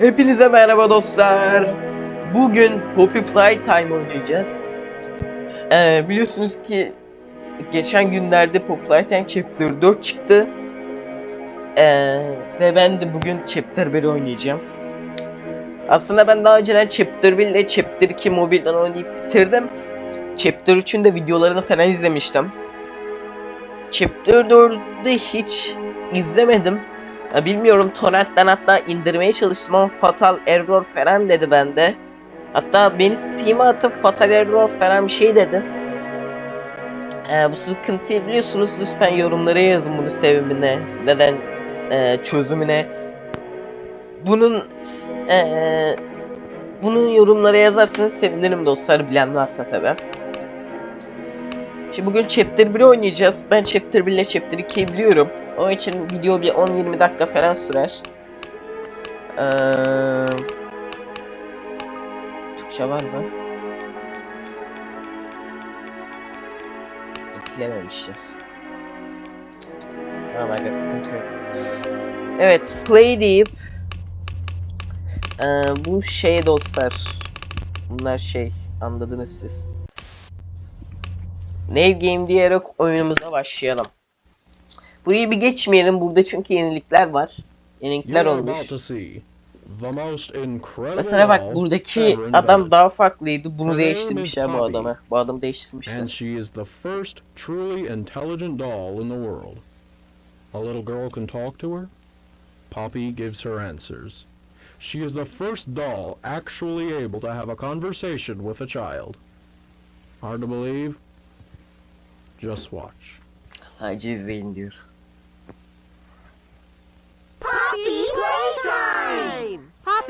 Hepinize merhaba dostlar. Bugün Poppy Playtime oynayacağız. Ee, biliyorsunuz ki geçen günlerde Poppy Playtime Chapter 4 çıktı. Ee, ve ben de bugün Chapter 1 oynayacağım. Aslında ben daha önceden Chapter 1 ile Chapter 2 mobilden oynayıp bitirdim. Chapter 3'ün de videolarını falan izlemiştim. Chapter 4'ü hiç izlemedim. Ya bilmiyorum torrentten hatta indirmeye çalıştım ama fatal error falan dedi bende. Hatta beni Steam'e atıp fatal error falan bir şey dedi. Ee, bu sıkıntıyı biliyorsunuz lütfen yorumlara yazın bunu sebebine, neden e, çözümüne. Bunun e, bunu yorumlara yazarsanız sevinirim dostlar bilen varsa tabi. Şimdi bugün Chapter 1'i oynayacağız. Ben Chapter 1 ile Chapter 2'yi biliyorum. Onun için video bir 10-20 dakika falan sürer. Ee, Türkçe var mı? Eklememişler. Tamam aga sıkıntı yok. Evet play deyip ee, bu şey dostlar bunlar şey anladınız siz. Nave Game diyerek oyunumuza başlayalım. Burayı bir geçmeyelim burada çünkü yenilikler var. Yenilikler olmuş. Mesela bak buradaki adam daha farklıydı. Bunu değiştirmişler bu is adamı. Bu adamı and değiştirmişler. she is the first truly intelligent doll in the world. A little girl can talk to her. Poppy gives her answers. She is the first doll actually able to have a conversation with a child. Hard to believe? Just watch. Sadece izleyin diyor. Poppy Playtime!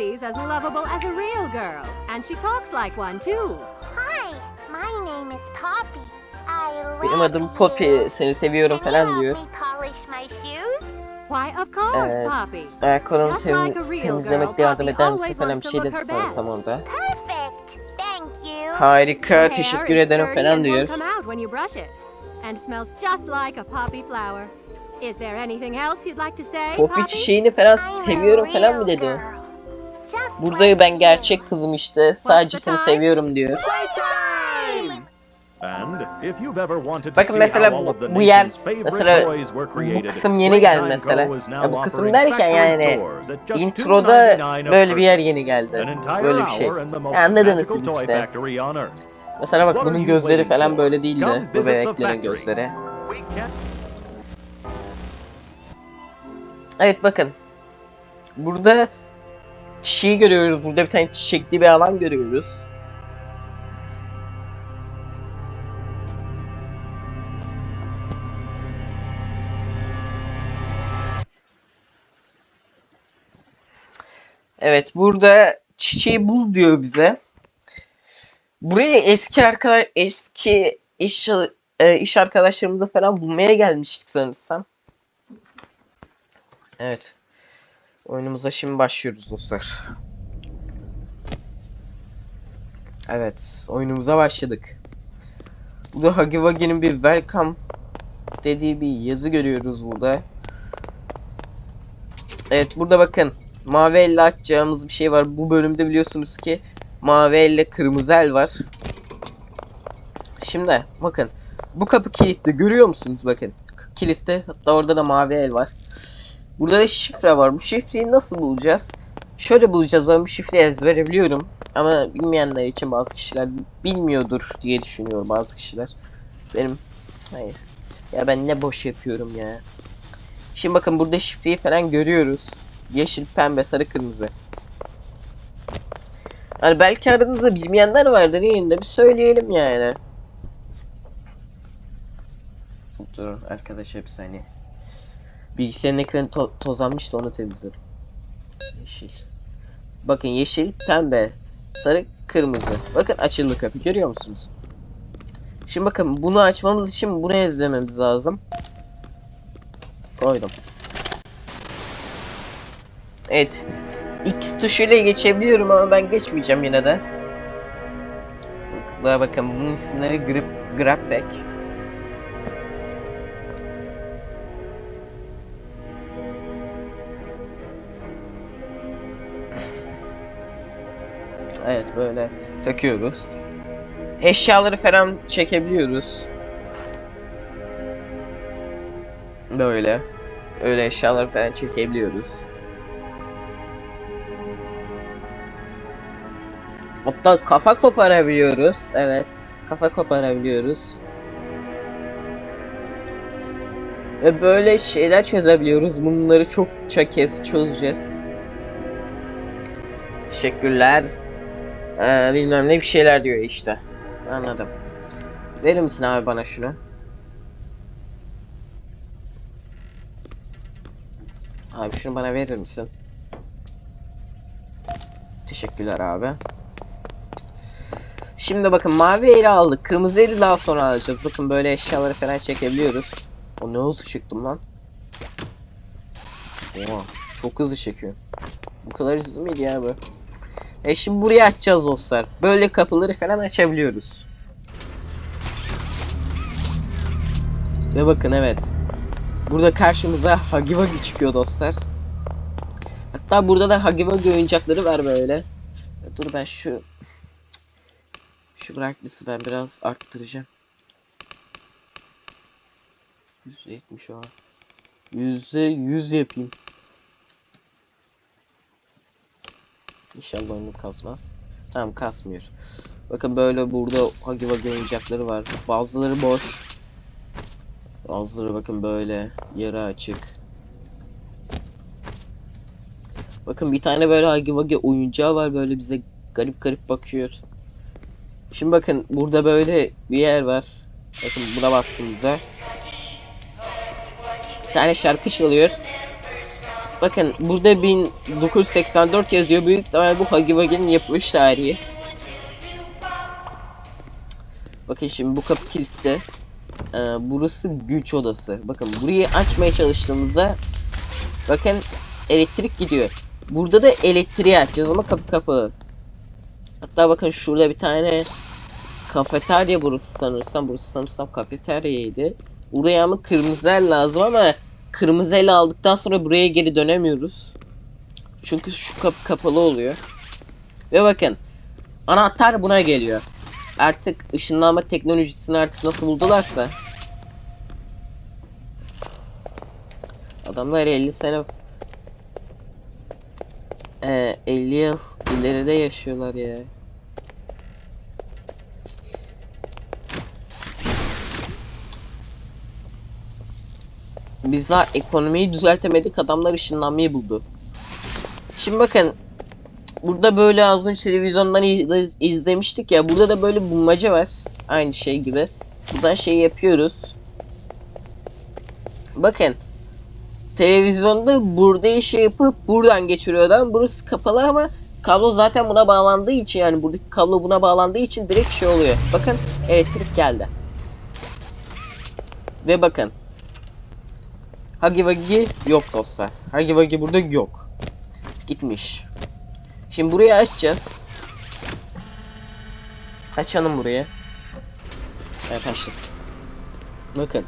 Poppy's as lovable as a real girl, and she talks like one too. Hi, my name is Poppy. I love Benim adım Poppy. Seni seviyorum falan diyor. me polish my shoes? Why, of course, Evet. Poppy. Ayaklarımı Just like a tem- real temizlemekte girl, yardım Poppy eder misin always falan bir wants to şey look dedi her sanırsam best. orada. Perfect. Thank you. Harika teşekkür is ederim falan and diyor. won't come out when you brush it, and smells just like a poppy flower. Is there anything else you'd like to say, Poppy Poppy? çiçeğini falan I'm a seviyorum falan mı real dedi. girl. Burada ben gerçek kızım işte. Sadece seni seviyorum diyor. Bakın mesela bu yer- mesela Bu kısım yeni geldi mesela. Ya bu kısım derken yani introda $2.99 a böyle bir yer yeni geldi. Böyle bir şey. hour in the most Ya anladınız siz işte. Mesela bak bunun gözleri falan böyle değildi. Bu bebeklerin gözleri. Evet bakın. Burada çiçeği görüyoruz. Burada bir tane çiçekli bir alan görüyoruz. Evet burada çiçeği bul diyor bize. Buraya eski arkadaş eski iş e, iş arkadaşlarımızı falan bulmaya gelmiştik sanırsam. Evet. Oyunumuza şimdi başlıyoruz dostlar. Evet, oyunumuza başladık. Burada Huggy Wuggy'nin bir welcome dediği bir yazı görüyoruz burada. Evet, burada bakın. Mavi elle açacağımız bir şey var. Bu bölümde biliyorsunuz ki mavi elle kırmızı el var. Şimdi bakın. Bu kapı kilitli. Görüyor musunuz bakın. Kilitli. Hatta orada da mavi el var. Burada da şifre var. Bu şifreyi nasıl bulacağız? Şöyle bulacağız. Ben bu şifreyi ezbere biliyorum. Ama bilmeyenler için bazı kişiler bilmiyordur diye düşünüyor bazı kişiler. Benim neyse. Ya ben ne boş yapıyorum ya. Şimdi bakın burada şifreyi falan görüyoruz. Yeşil, pembe, sarı, kırmızı. Hani belki aranızda bilmeyenler vardır de bir söyleyelim yani. Dur arkadaş bir saniye. Bilgisayarın ekranı to- tozlanmış onu temizlerim. Yeşil. Bakın yeşil, pembe, sarı, kırmızı. Bakın açıldı kapı görüyor musunuz? Şimdi bakın bunu açmamız için bunu ezlememiz lazım. Koydum. Evet. X tuşuyla geçebiliyorum ama ben geçmeyeceğim yine de. Daha bakın bunun isimleri grip grabback. Evet böyle takıyoruz. Eşyaları falan çekebiliyoruz. Böyle. Öyle eşyaları falan çekebiliyoruz. Hatta kafa koparabiliyoruz. Evet. Kafa koparabiliyoruz. Ve böyle şeyler çözebiliyoruz. Bunları çokça kez çözeceğiz. Teşekkürler. Ee, bilmem ne bir şeyler diyor işte. Anladım. Verir misin abi bana şunu? Abi şunu bana verir misin? Teşekkürler abi. Şimdi bakın mavi eli aldık. Kırmızı eli daha sonra alacağız. Bakın böyle eşyaları falan çekebiliyoruz. O ne hızlı çıktım lan. Oha çok hızlı çekiyor. Bu kadar hızlı mıydı ya bu? E şimdi buraya açacağız dostlar. Böyle kapıları falan açabiliyoruz. Ve bakın evet. Burada karşımıza Wuggy çıkıyor dostlar. Hatta burada da Wuggy oyuncakları var böyle. Dur ben şu şu brightness'ı ben biraz arttıracağım. %70 o. %100 yapayım. İnşallah onu kasmaz. Tamam kasmıyor. Bakın böyle burada Huggy Wuggy oyuncakları var. Bazıları boş. Bazıları bakın böyle yarı açık. Bakın bir tane böyle Huggy Wuggy oyuncağı var böyle bize garip garip bakıyor. Şimdi bakın burada böyle bir yer var. Bakın buna bastığımızda. Bir tane şarkı çalıyor. Bakın burada 1984 yazıyor. Büyük ihtimal bu Huggy Wuggy'nin yapılış tarihi. Bakın şimdi bu kapı kilitli. Ee, burası güç odası. Bakın burayı açmaya çalıştığımızda bakın elektrik gidiyor. Burada da elektriği açacağız ama kapı kapalı. Hatta bakın şurada bir tane kafeterya burası sanırsam. Burası sanırsam kafeteryaydı. Buraya ama kırmızı el lazım ama kırmızı el aldıktan sonra buraya geri dönemiyoruz. Çünkü şu kapı kapalı oluyor. Ve bakın anahtar buna geliyor. Artık ışınlanma teknolojisini artık nasıl buldularsa Adamlar 50 sene ee, 50 yıl ileride yaşıyorlar ya. Biz daha ekonomiyi düzeltemedik adamlar ışınlanmayı buldu. Şimdi bakın Burada böyle az önce televizyondan iz- izlemiştik ya burada da böyle bulmaca var. Aynı şey gibi. Buradan şey yapıyoruz. Bakın. Televizyonda burada şey yapıp buradan geçiriyor adam. Burası kapalı ama kablo zaten buna bağlandığı için yani buradaki kablo buna bağlandığı için direkt şey oluyor. Bakın elektrik geldi. Ve bakın. Huggy Wuggy yok dostlar. Huggy Wuggy burada yok. Gitmiş. Şimdi burayı açacağız. Açalım burayı. Evet açtık. Bakın.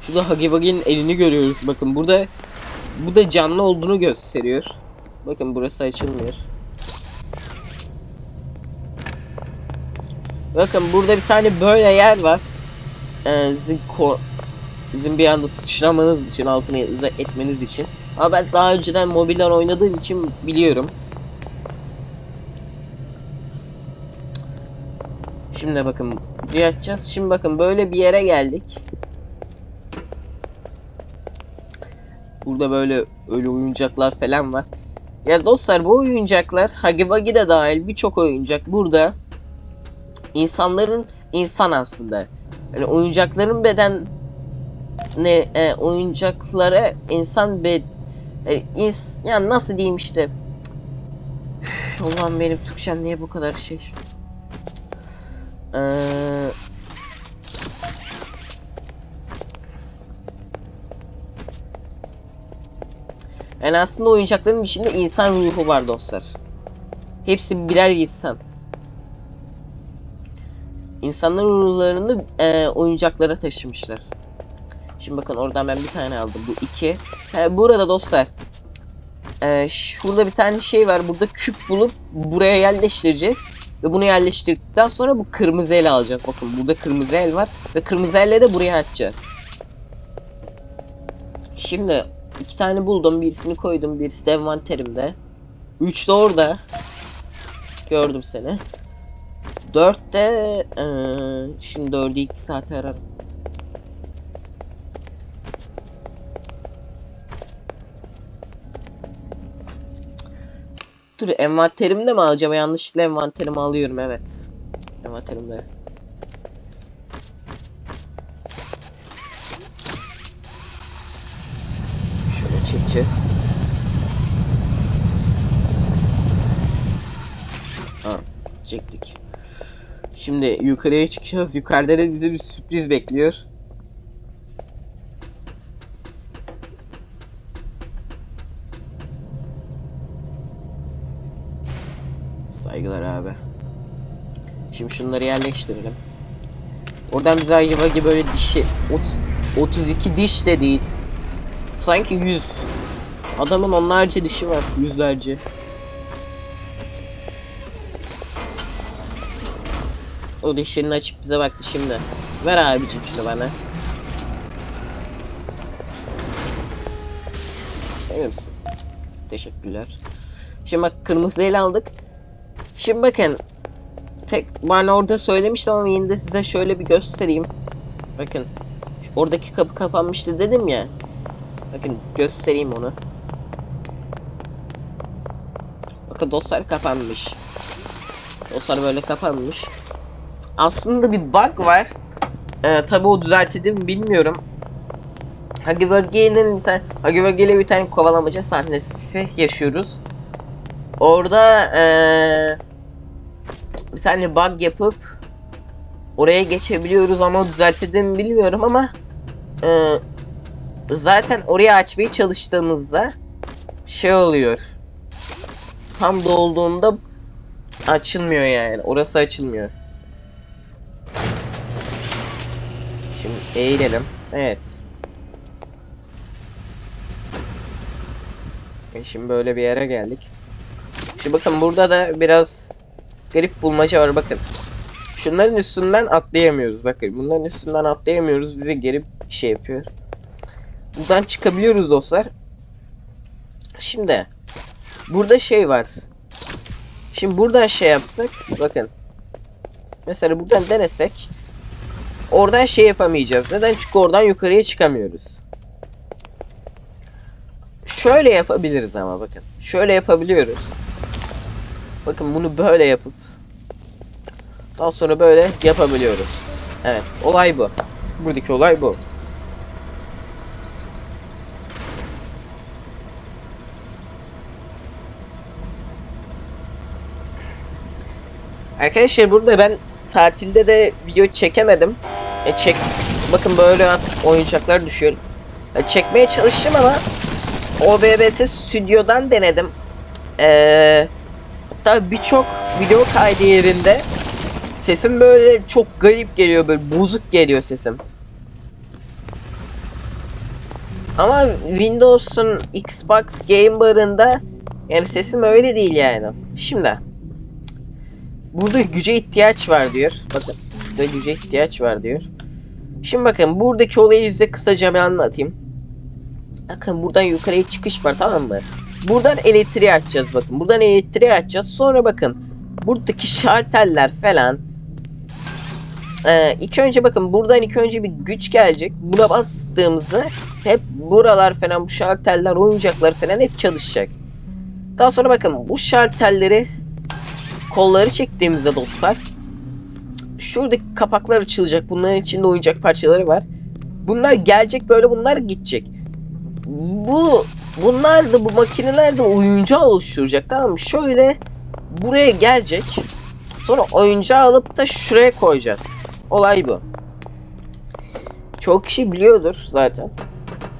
Şurada Huggy Wuggy'nin elini görüyoruz. Bakın burada bu da canlı olduğunu gösteriyor. Bakın burası açılmıyor. Bakın burada bir tane böyle yer var. Ee, sizin bir anda sıçramanız için altına etmeniz için. Ama ben daha önceden mobilden oynadığım için biliyorum. Şimdi bakın buraya açacağız. Şimdi bakın böyle bir yere geldik. Burada böyle ölü oyuncaklar falan var. Ya dostlar bu oyuncaklar Wuggy de dahil birçok oyuncak burada insanların insan aslında. Yani oyuncakların beden ne e, oyuncaklara insan bed yani, ins yani nasıl diyeyim işte Allah'ım benim Türkçem niye bu kadar şey Eee Yani aslında oyuncakların içinde insan ruhu var dostlar. Hepsi birer insan. İnsanların ruhlarını e, oyuncaklara taşımışlar. Şimdi bakın oradan ben bir tane aldım. Bu iki. He, burada dostlar. Ee, şurada bir tane şey var. Burada küp bulup buraya yerleştireceğiz. Ve bunu yerleştirdikten sonra bu kırmızı el alacağız. Bakın burada kırmızı el var. Ve kırmızı elle de buraya atacağız. Şimdi iki tane buldum. Birisini koydum. Birisi de envanterimde. Üç de orada. Gördüm seni. Dört de... eee, şimdi dördü iki saat ararım. Dur envanterimde mi acaba yanlışlıkla envanterimi alıyorum evet. Envanterimde. Şöyle çekeceğiz. Ha, çektik. Şimdi yukarıya çıkacağız. Yukarıda da bizi bir sürpriz bekliyor. Saygılar abi. Şimdi şunları yerleştirelim. Oradan bize acaba gibi böyle dişi 30, 32 diş de değil. Sanki 100. Adamın onlarca dişi var. Yüzlerce. O dişlerini açıp bize baktı şimdi. Ver abicim şunu bana. Emin misin? Teşekkürler. Şimdi bak kırmızı el aldık. Şimdi bakın. Tek ben orada söylemiştim ama yine de size şöyle bir göstereyim. Bakın. Oradaki kapı kapanmıştı dedim ya. Bakın göstereyim onu. Bakın dostlar kapanmış. Dostlar böyle kapanmış. Aslında bir bug var. Ee, tabi o düzeltildi mi bilmiyorum. Huggy Wuggy'nin bir tane Huggy Wuggy ile bir tane kovalamaca sahnesi yaşıyoruz. Orada ee, bir tane bug yapıp oraya geçebiliyoruz ama düzeltildi mi bilmiyorum ama ee, zaten oraya açmaya çalıştığımızda şey oluyor. Tam dolduğunda açılmıyor yani. Orası açılmıyor. Şimdi eğilelim. Evet. E şimdi böyle bir yere geldik. Şimdi bakın burada da biraz garip bulmaca var bakın. Şunların üstünden atlayamıyoruz bakın. Bunların üstünden atlayamıyoruz. Bize geri şey yapıyor. Buradan çıkabiliyoruz dostlar. Şimdi burada şey var. Şimdi buradan şey yapsak bakın. Mesela buradan denesek oradan şey yapamayacağız. Neden? Çünkü oradan yukarıya çıkamıyoruz. Şöyle yapabiliriz ama bakın. Şöyle yapabiliyoruz. Bakın bunu böyle yapıp daha sonra böyle yapabiliyoruz. Evet, olay bu. Buradaki olay bu. Arkadaşlar burada ben tatilde de video çekemedim. E çek bakın böyle oyuncaklar düşüyor. E, çekmeye çalıştım ama OBS stüdyodan denedim. Eee hatta birçok video kaydı yerinde sesim böyle çok garip geliyor böyle bozuk geliyor sesim. Ama Windows'un Xbox Game Bar'ında yani sesim öyle değil yani. Şimdi burada güce ihtiyaç var diyor. Bakın burada güce ihtiyaç var diyor. Şimdi bakın buradaki olayı size kısaca bir anlatayım. Bakın buradan yukarıya çıkış var tamam mı? Buradan elektriği açacağız bakın. Buradan elektriği açacağız. Sonra bakın buradaki şarteller falan ee, ilk önce bakın buradan ilk önce bir güç gelecek. Buna bastığımızda hep buralar falan bu şarteller oyuncaklar falan hep çalışacak. Daha sonra bakın bu şartelleri kolları çektiğimizde dostlar şuradaki kapaklar açılacak. Bunların içinde oyuncak parçaları var. Bunlar gelecek böyle bunlar gidecek. Bu bunlar da bu makineler de oyuncağı oluşturacak tamam mı? Şöyle buraya gelecek. Sonra oyuncağı alıp da şuraya koyacağız. Olay bu. Çok kişi biliyordur zaten.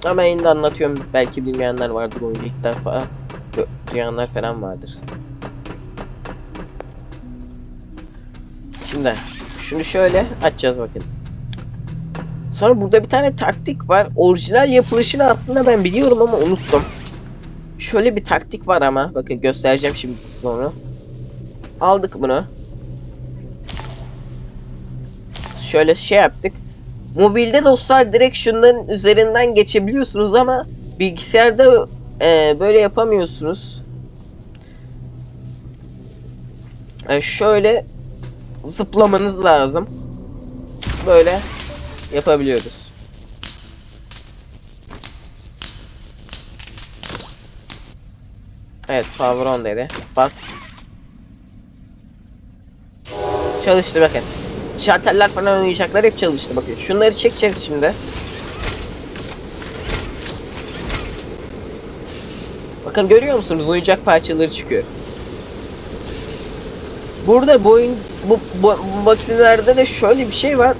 Ama yine de anlatıyorum. Belki bilmeyenler vardır oyunu ilk defa duyanlar falan vardır. Şimdi şunu şöyle açacağız bakın. Sonra burada bir tane taktik var. Orijinal yapılışını aslında ben biliyorum ama unuttum. Şöyle bir taktik var ama bakın göstereceğim şimdi sonra. Aldık bunu. Şöyle şey yaptık. Mobilde dostlar direkt şunların üzerinden geçebiliyorsunuz ama bilgisayarda e, böyle yapamıyorsunuz. E, şöyle zıplamanız lazım. Böyle yapabiliyoruz. Evet power on dedi. Bas. Çalıştı bakın. Şarteller falan oynayacaklar hep çalıştı bakın. Şunları çekeceğiz şimdi. Bakın görüyor musunuz oyuncak parçaları çıkıyor. Burada bu oyun bu, bu, bu makinelerde de şöyle bir şey var.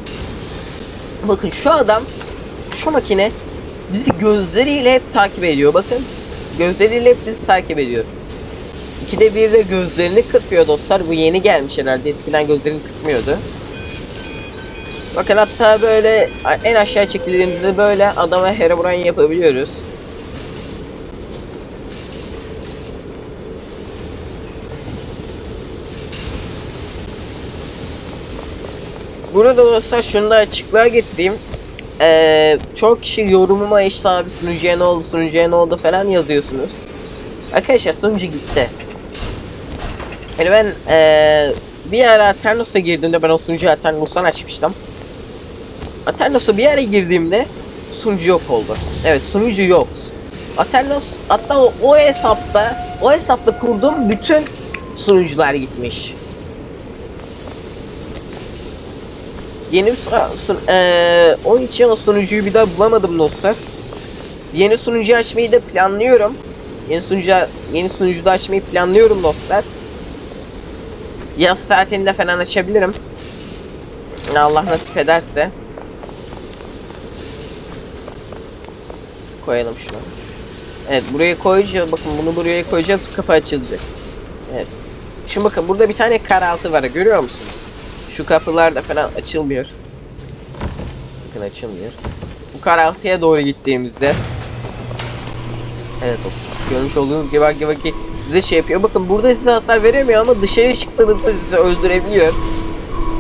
Bakın şu adam şu makine bizi gözleriyle hep takip ediyor bakın. Gözleriyle hep bizi takip ediyor. İkide bir de gözlerini kırpıyor dostlar. Bu yeni gelmiş herhalde. Eskiden gözlerini kırpmıyordu. Bakın hatta böyle en aşağı çekildiğimizde böyle adama Herobrine yapabiliyoruz. Burada dostlar şunu da açıklığa getireyim. Ee, çok kişi yorumuma işte abi sunucuya ne oldu sunucuya ne oldu falan yazıyorsunuz. Arkadaşlar sunucu gitti. Yani ben ee, bir ara Aternos'a girdiğimde ben o sunucuyu Aternos'tan açmıştım. Aternos'a bir ara girdiğimde sunucu yok oldu. Evet sunucu yok. Aternos hatta o, o hesapta o hesapta kurduğum bütün sunucular gitmiş. Yeni bir su- sun eee, onun için o sunucuyu bir daha bulamadım dostlar. Yeni sunucu açmayı da planlıyorum. Yeni sunucu yeni sunucuda açmayı planlıyorum dostlar. Yaz saatinde falan açabilirim. Allah nasip ederse. Koyalım şunu. Evet buraya koyacağız. Bakın bunu buraya koyacağız. Kapı açılacak. Evet. Şimdi bakın burada bir tane karaltı var. Görüyor musunuz? Şu kapılar da falan açılmıyor. Bakın açılmıyor. Bu karaltıya doğru gittiğimizde Evet dostlar. Görmüş olduğunuz gibi Hagi Vagi bize şey yapıyor. Bakın burada size hasar veremiyor ama dışarı çıktığınızda sizi öldürebiliyor.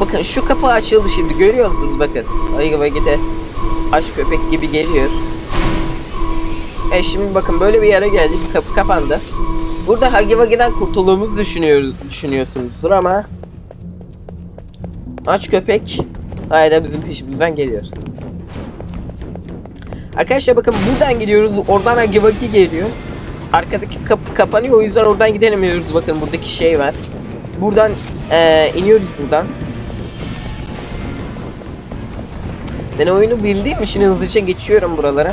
Bakın şu kapı açıldı şimdi görüyor musunuz bakın. Vagi de aşk köpek gibi geliyor. E şimdi bakın böyle bir yere geldik. Kapı kapandı. Burada Hagi Vagi'den kurtulduğumuzu düşünüyoruz, düşünüyorsunuzdur ama Aç köpek hala bizim peşimizden geliyor. Arkadaşlar bakın buradan gidiyoruz. Oradan Agivaki geliyor. Arkadaki kapı kapanıyor o yüzden oradan gidemiyoruz. Bakın buradaki şey var. Buradan eee, iniyoruz buradan. Ben oyunu bildiğim için hızlıca geçiyorum buralara.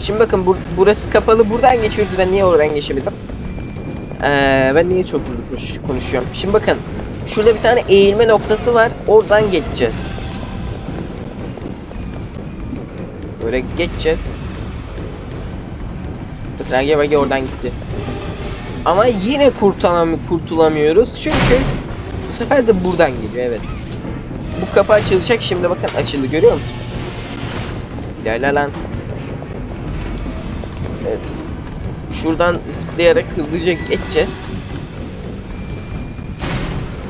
Şimdi bakın bur- burası kapalı. Buradan geçiyoruz. Ben niye oradan geçemedim? Eee, ben niye çok hızlı konuş- konuşuyorum? Şimdi bakın. Şurada bir tane eğilme noktası var. Oradan geçeceğiz. Böyle geçeceğiz. Bakın Age Bage oradan gitti. Ama yine kurtulam kurtulamıyoruz çünkü bu sefer de buradan geliyor evet. Bu kapı açılacak şimdi bakın açıldı görüyor musun? İlerle lan. Evet. Şuradan zıplayarak hızlıca geçeceğiz.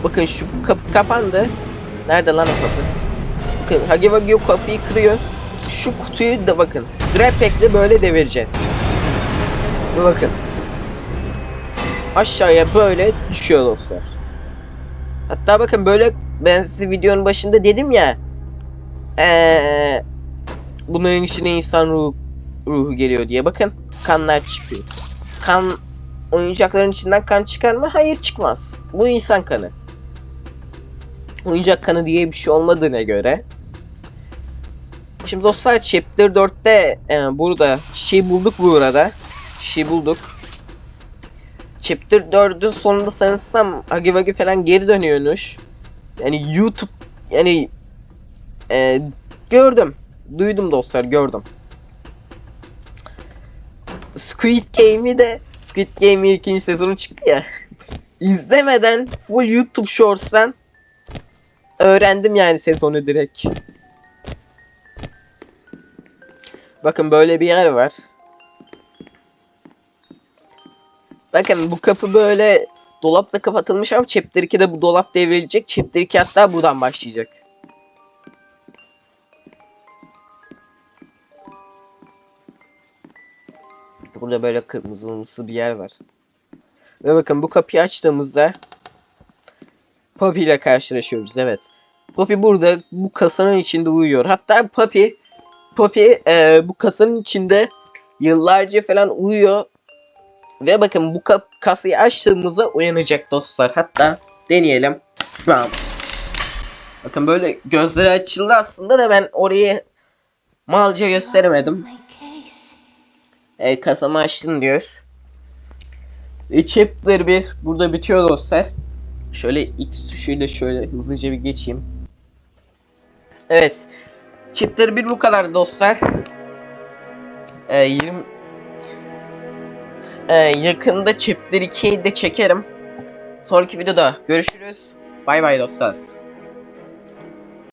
Bakın şu kapı kapandı. Nerede lan o kapı? Bakın Hagi Wagi o kapıyı kırıyor. Şu kutuyu da bakın. Drepek'le böyle devireceğiz. Bakın. Aşağıya böyle düşüyor dostlar. Hatta bakın böyle ben size videonun başında dedim ya. Eee bunların içine insan ruhu, ruhu geliyor diye. Bakın kanlar çıkıyor. Kan oyuncakların içinden kan çıkar mı? Hayır çıkmaz. Bu insan kanı. Oyuncak kanı diye bir şey olmadığına göre. Şimdi dostlar Chapter 4'te e, burada şey bulduk burada. Şey bulduk. Chapter 4'ün sonunda sanırsam Hagi Wagi falan geri dönüyormuş. Yani YouTube yani e, gördüm. Duydum dostlar gördüm. Squid Game'i de Squid Game'in ikinci sezonu çıktı ya. İzlemeden full YouTube Shorts'tan öğrendim yani sezonu direkt. Bakın böyle bir yer var. Bakın bu kapı böyle dolapla kapatılmış ama Chapter 2'de bu dolap devrilecek. Chapter 2 hatta buradan başlayacak. Burada böyle kırmızımsı bir yer var. Ve bakın bu kapıyı açtığımızda Poppy ile karşılaşıyoruz evet. Poppy burada bu kasanın içinde uyuyor. Hatta Poppy Poppy e, bu kasanın içinde yıllarca falan uyuyor. Ve bakın bu kap kasayı açtığımızda uyanacak dostlar. Hatta deneyelim. An. Bakın böyle gözleri açıldı aslında da ben orayı malca gösteremedim. E, kasamı açtım diyor. E, chapter 1 burada bitiyor dostlar. Şöyle X tuşuyla şöyle hızlıca bir geçeyim. Evet. Chapter 1 bu kadar dostlar. E, 20 E, yakında Chapter 2'yi de çekerim. Sonraki videoda görüşürüz. Bay bay dostlar.